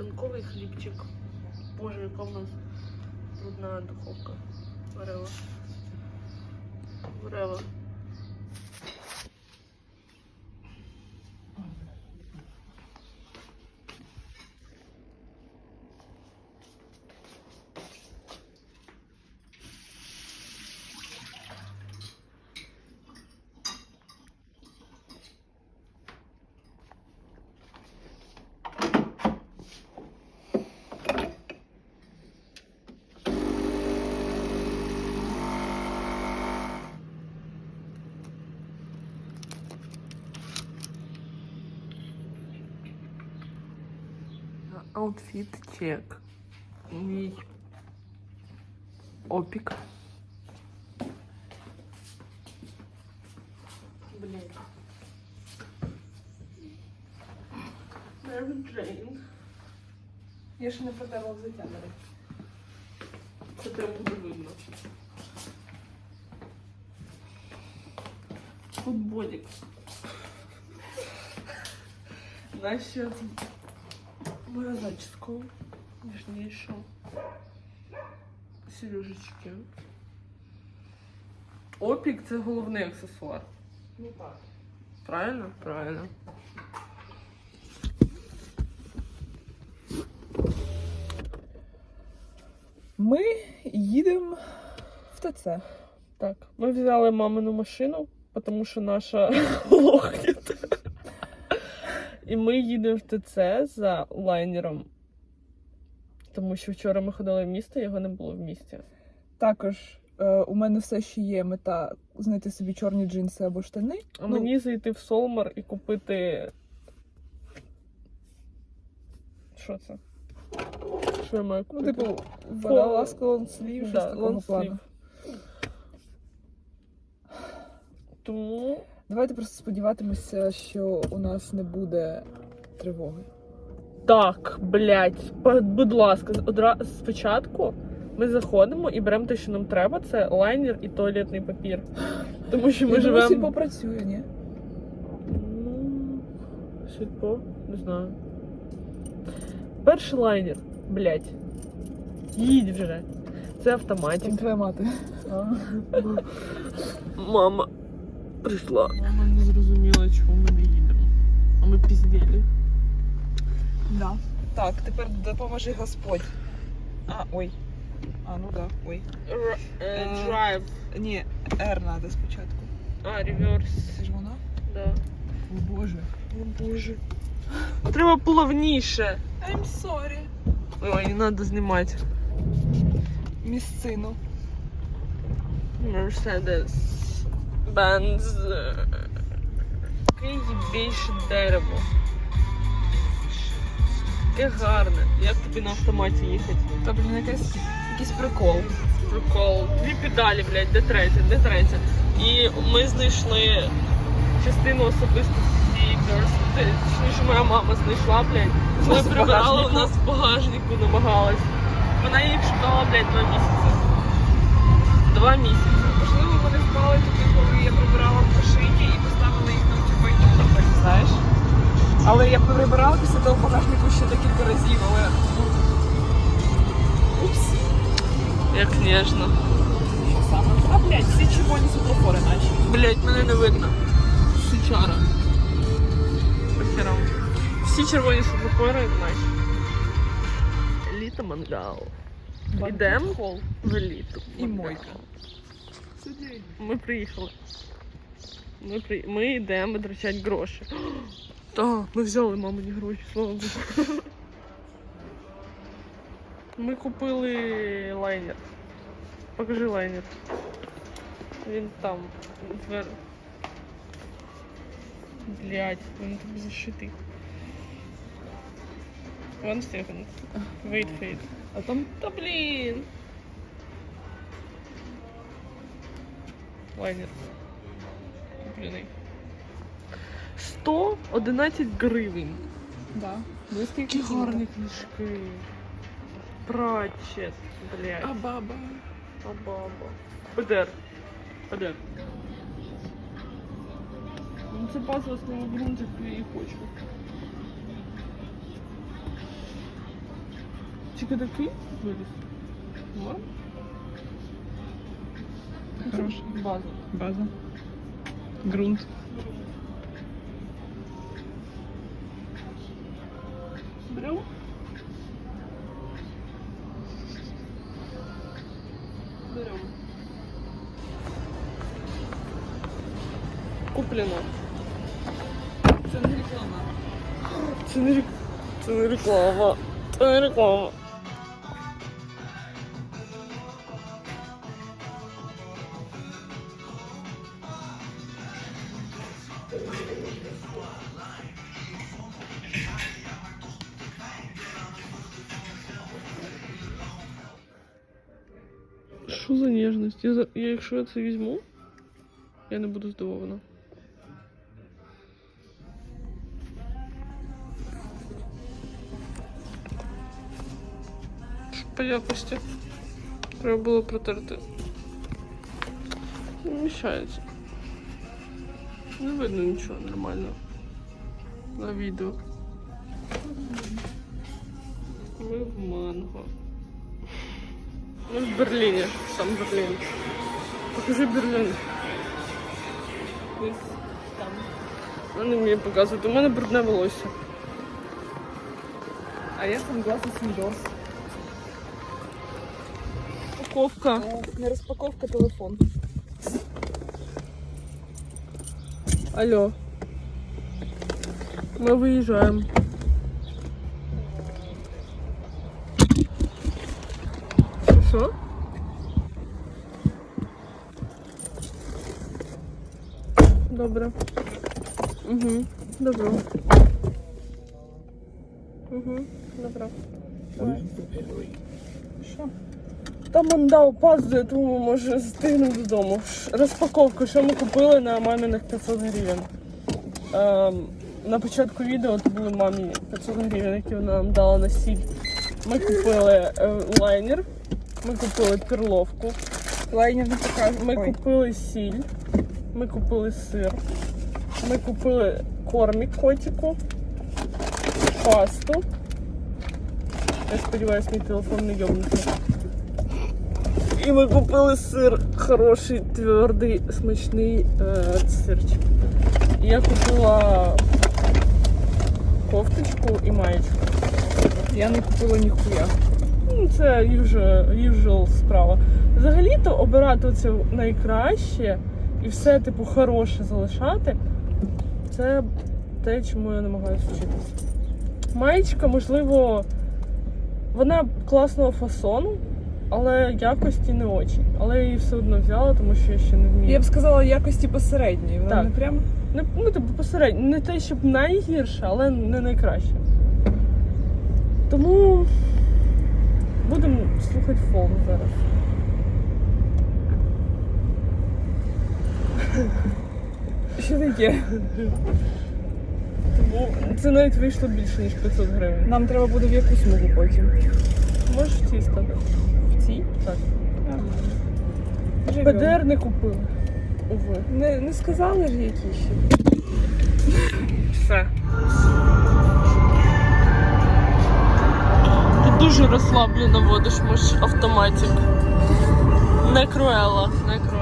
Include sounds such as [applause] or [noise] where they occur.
ранковий хлібчик. Боже, яка в нас брудна духовка. Варева. Варева. Аутфіт чек. Мій опік. Блять. Mary Jane. Я ще не протерла взуття, до речі. Це прям буде видно. Футболік. Значить, моя зачіска ніжніша. Сережечки. Опік це головний аксесуар. Ну так. Правильно? Правильно. Ми їдемо в ТЦ. Так, ми взяли мамину машину, тому що наша [laughs] лохне. І ми їдемо в ТЦ за лайнером. Тому що вчора ми ходили в місто, його не було в місті. Також е, у мене все ще є мета знайти собі чорні джинси або штани. А Ну, мені зайти в Солмар і купити. Що це? Що я маю Ну, купити? типу, Фо- водолазка лонслів, щось Да, такого лонслів. плану. Тому Давайте просто сподіватимемося, що у нас не буде тривоги. Так, блядь, будь ласка, одра... спочатку ми заходимо і беремо те, що нам треба, це лайнер і туалетний папір. Тому що ми живемо. сільпо працює, ні? Ну, сільпо, не знаю. Перший лайнер, блядь. Їдь вже. Це автоматик. твоя мати. Мама прийшла. Мама не зрозуміла, чому ми не їдемо. А ми піздєлі. Да. Так, тепер допоможи Господь. А, ой. А, ну да, ой. Е, Drive. Ні, R треба спочатку. А, реверс. Це ж вона? Да. О боже. О боже. Треба плавніше. I'm sorry. Ой, не треба знімати. Місцину. Мерседес. Бенз. Яке більше дерево. Яке гарне. Як тобі на автоматі їхати? Та блін, якийсь, якийсь прикол. Прикол. Дві педалі, блядь, де третя, де третя. І ми знайшли частину особистості. Точніше, моя мама знайшла, блядь. Коли в прибирала у нас в багажнику, намагалась. Вона їх шукала, блядь, два місяці. Два місяці. Можливо, вони впали туди, Сучара. Похерам. Всі червоні світлофори наші. Літо мангал. Ідем? Хол. В еліту. І мойка. Ми приїхали. Ми, при... ми йдемо витрачати гроші. [gasps] Так, ми взяли мамині гроші, слава Богу. [laughs] Ми купили лайнер. Покажи лайнер. Він там. Звер... Блять, він там зашитий. One second. Wait, wait. А там Та блін. Лайнер. Куплений. 111 гривень. Да. Близький Які гарні книжки. Прачет, блядь. А баба. А баба. ПДР. ПДР. Це базова основа ґрунтів і хочу. Тільки такий виліз. Норм? База. База. Ґрунт. Берем. Берем. Куплено. Це не реклама. Це не, рек... Це не реклама. Це не реклама. Що за ніжність? Я, за- я, якщо я це візьму, я не буду здивована. По якості. Треба було протерти. Не мішається. Не видно нічого нормально. На відео. Ми в Манго. Ми в Берліні. Сам Берлін. Покажи Берлін. Ось Там. Вони мені показують. У мене брудне волосся. А я сангласи Сіндорс. Упаковка. Не розпаковка телефон. Алло. Мы выезжаем. Что? Добре. Угу. Добре. Угу. Добре. Давай. Що? Там он дав опаздує, тому може встигнемо додому. Розпаковку, що ми купили на маминих 500 гривень. Ем, на початку відео то були мамі 500 гривень, які вона нам дала на сіль. Ми купили е, лайнер, ми купили перловку, Лайнер не покажу. ми Ой. купили сіль, ми купили сир, ми купили кормік котику, пасту. Я сподіваюся, мій телефон не йобнеться. І ми купили сир хороший, твердий, смачний е, сирчик. Я купила кофточку і маєчку. Я не купила ніхуя. Ну, це usual, usual справа. Взагалі-то обирати це найкраще і все, типу, хороше залишати. Це те, чому я намагаюся вчитися. Маєчка, можливо, вона класного фасону, але якості не очень. Але я її все одно взяла, тому що я ще не вмію. Я б сказала якості посередньої. Вона Так. не прямо. Не, ну, типу, посередньо. Не те, щоб найгірше, але не найкраще. Тому будемо слухати фон зараз. Що таке? Тому це навіть вийшло більше, ніж 500 гривень. Нам треба буде в яку смугу потім. Можеш в цій стати? В цій? Так. Живем. ПДР не купили. Уви. Не, не сказали ж які ще. Все. Ти дуже розслаблено водиш, може автоматик. Не круела, не круела.